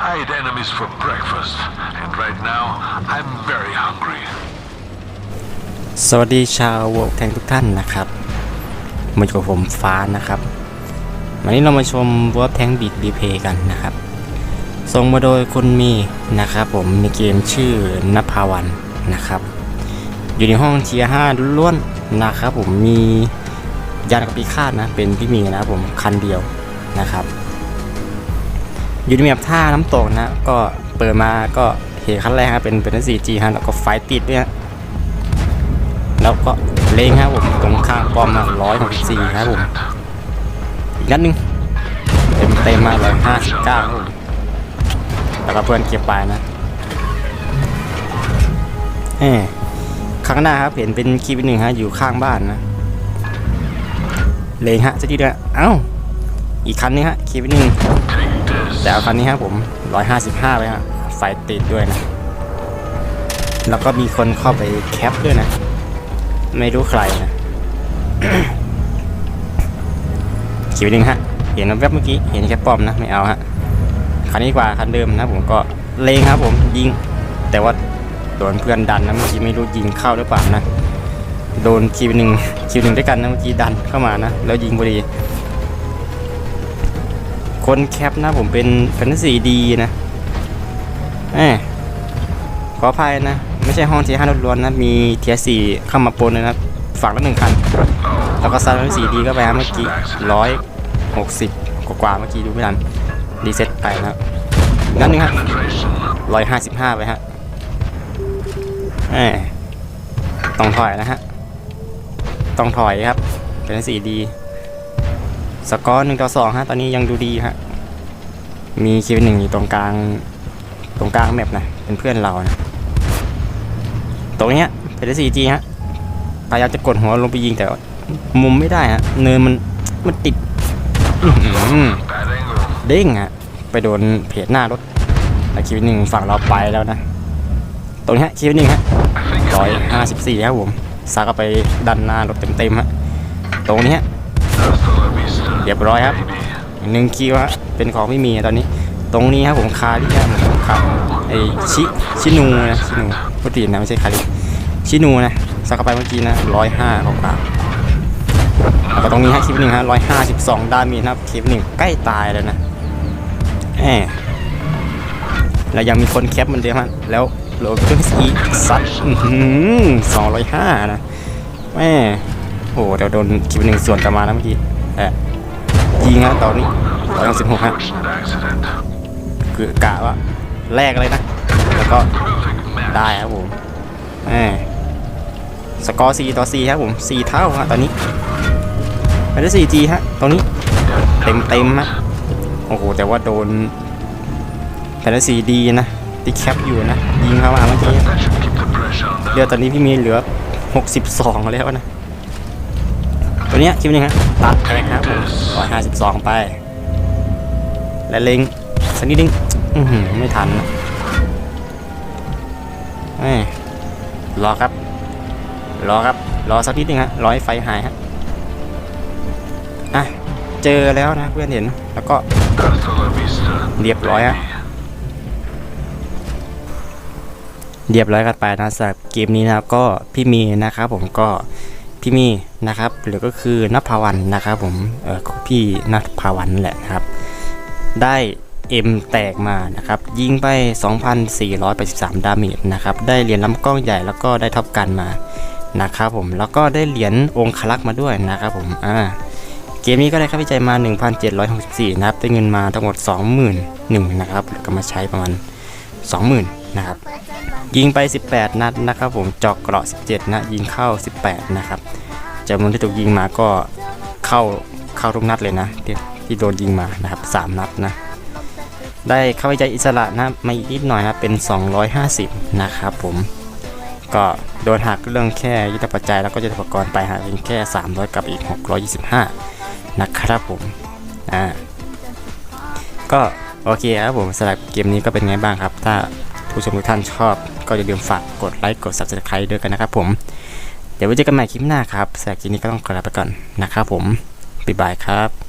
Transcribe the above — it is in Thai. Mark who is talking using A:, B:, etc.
A: I ate enemies for breakfast, and right now I'm very hungry.
B: สวัสดีชาววอลแทงทุกท่านนะครับ มาอยู่กับผมฟ้านะครับ วันนี้เรามาชมวอลแทงบิดรีเพย์กันนะครับ ส่งมาโดยคุณมีนะครับผมมีเกมชื่อนภาวันนะครับ อยู่ในห้องเทียร์ห้าล้วนนะครับผมมียานกับปีคาดนะ เป็นพี่มีนะครับผมคันเดียวนะครับ อยู่ในแบบท่าน้ำตกนะก็เปิดมาก็เห็นขั้นแรกครับเป็นเป็น 4G ฮะแล้วก็ไฟติดด้วยฮะแล้วก็เล็งครับผมตรงข้างป้อมมาร้อยหกสี่ครับผมอีกนัดนึงเต็มเต็มมาเลยห้าสิบเก้าครับผมแล้วก็เพื่อนเก็บไปนะเออข้างหน้าครับเห็นเป็นคีย์หนึ่งฮะอยู่ข้างบ้านนะเลงฮะจะดีด้วยเอ้าอีกคันนึงฮะคีย์หนึ่ง แต่เอาคันนี้ครับผมร้อยห้าสิบห้าไปฮะไฟติดด้วยนะ แล้วก็มีคนเข้าไปแคปด้วยนะ ไม่รู้ใครนะคิวหนึ่งฮะ เห็นแวบเมื่อกี้ เห็นแค่ป้อมนะ ไม่เอาฮะ คันนี้กว่าคันเดิมนะผมก็เลงครับผมยิง แต่ว่าโดนเพื่อนดันนะเมื่อกี้ไม่รู้ยิงเข้าหรือเปล่านะ โดนคิวหนึ่งคิวหนึ่งด้วยกันนะเมื่อกี้ดันเข้ามานะ แล้วยิงพอดี คนแคปนะผมเป็นแฟนตาซีดีนะเอ้ยขออภัยนะ ไม่ใช่ห้องเทียร์ห้าล้วนๆนะ มีเทียร์สี่เข้ามาปนเลยนะฝั่งละหนึ่งคัน แล้วก็ซันสีดีก็ไปฮะเมื่อกี้ร้อยหกสิบกว่าเมื่อกี้ดูไม่ทันรีเซ็ตไปนะครับนั่นนึงฮะ
A: Penetration.
B: ร้อยห้าสิบห้าไปฮะเอ้ยต้องถอยนะฮะ ต้องถอยครับ เป็นสีดี สกอร์หนึ่งต่อสองฮะ ตอนนี้ยังดูดีฮะ มีคิวหนึ่งอยู่ตรงกลาง ตรงกลางแมปนะ เป็นเพื่อนเรานะ ตรงเนี้ยเป็นสีจีฮะ พยายามจะกดหัวลงไปยิงแต่ว่ามุมไม่ได้ฮะ เนินมันมันติดอื้อหือ
A: Bad angle.
B: เด้งฮะ ไปโดนเพจหน้ารถแล้วคิวหนึ่งฝั่งเราไปแล้วนะ ตรงนี้ฮะคิวหนึ่งฮะ
A: I think
B: ร้อย
A: it's
B: ห้าสิบสี่ครับผมซากก็ไปดันหน้ารถเต็มๆฮะ ตรงนี้ฮะ
A: hasta la vista.
B: เรียบร้อยครับหนึ่งคิวฮะเป็นของพี่มีตอนนี้ ตรงนี้ครับผมคาริครับผมขับไอชิชินูนะชินูพูดผินะไม่ใช่คาริชินูนะซากไปเมื่อกี้นะร้อยห้าของกลางแล้วก็ตรงนี้ฮะคลิปหนึ่งฮะร้อยห้าสิบสองดามจนะครับคลิปหนึ่งใกล้ตายแล้วนะแหมแล้วยังมีคนแคปมือนเดิมฮะแล้วโหลดเครื่องอีสัตว์สองร้อยห้านะแม่โอ้โหเดี๋ยวโดนคลิปหนึ่งส่วนกลับมานะเมื่อกี้แอะ ยิงฮะตอนนี้ร้อยสิบหกฮะคือกะว่าแรกเลยนะ แล้วก็ได้ครับผมแหมสกอร์4ต่อ4ครับผม4เท่าฮะตอนนี้ไปได้ 4G ฮะตรงนี้เต็มเต็มฮะโอ้โหแต่ว่าโดนแผ่นสีดีนะที่แคปอยู่นะยิงเข้ามาเมื่อกี้เดี๋ยวตอนนี้พี่มีเหลือ 62 แล้วนะ ตัวเนี้ยคลิปนี้ฮะตัดแอกครับผม152ไป และเล็งสักนิดนึงอื้อหือไม่ทันนะเอ้ยรอครับ รอครับ รอสักนิดนึงฮะรอให้ไฟหายฮะอะ เจอแล้วนะเพื่อนเห็น แล้วก็
A: Hasta la vista.
B: เรียบร้อยฮะ
A: baby.
B: เรียบร้อยกันไปนะสำหรับเกมนี้นะครับก็พี่มีนะครับผมก็ พี่มีนะครับหรือก็คือนภาวันนะครับผมเออพี่นภาวันแหละนะครับ ได้เอ็มแตกมานะครับยิงไป 2,483 ดาเมจนะครับได้เหรียญลำกล้องใหญ่แล้วก็ได้ท็อปกันมานะครับผมแล้วก็ได้เหรียญองคลักษ์มาด้วยนะครับผมอ่าเกมนี้ก็ได้ค่าวิจัยมา 1,764นะครับได้เงินมาทั้งหมด 21,000นะครับแล้วก็มาใช้ประมาณ 20,000นะครับ ยิงไป 18 นัดนะครับ ผมจอกเกราะ 17 นะ ยิงเข้า 18 นะครับจำนวนที่ถูกยิงมาก็เข้าเข้าทุกนัดเลยนะที่ที่โดนยิงมานะครับ 3 นัดนะ ได้เข้าวิจัยอิสระนะมาอีกนิดหน่อยนะเป็น 250 นะครับผมก็โดนหักเรื่องแค่ยุทธปัจจัยแล้วก็ยุทธปกรณ์ไปหักเป็นแค่ 300 กับอีก 625 นะครับผมอ่าก็โอเคครับผมสำหรับเกมนี้ก็เป็นไงบ้างครับ ถ้า ผู้ชมทุกท่านชอบ ก็อย่าลืมฝากกดไลค์กด subscribe ด้วยกันนะครับผม เดี๋ยวไว้เจอกันใหม่คลิปหน้าครับสำหรับคลิปนี้ก็ต้องขอลาไปก่อนนะครับผมบ๊ายบายครับ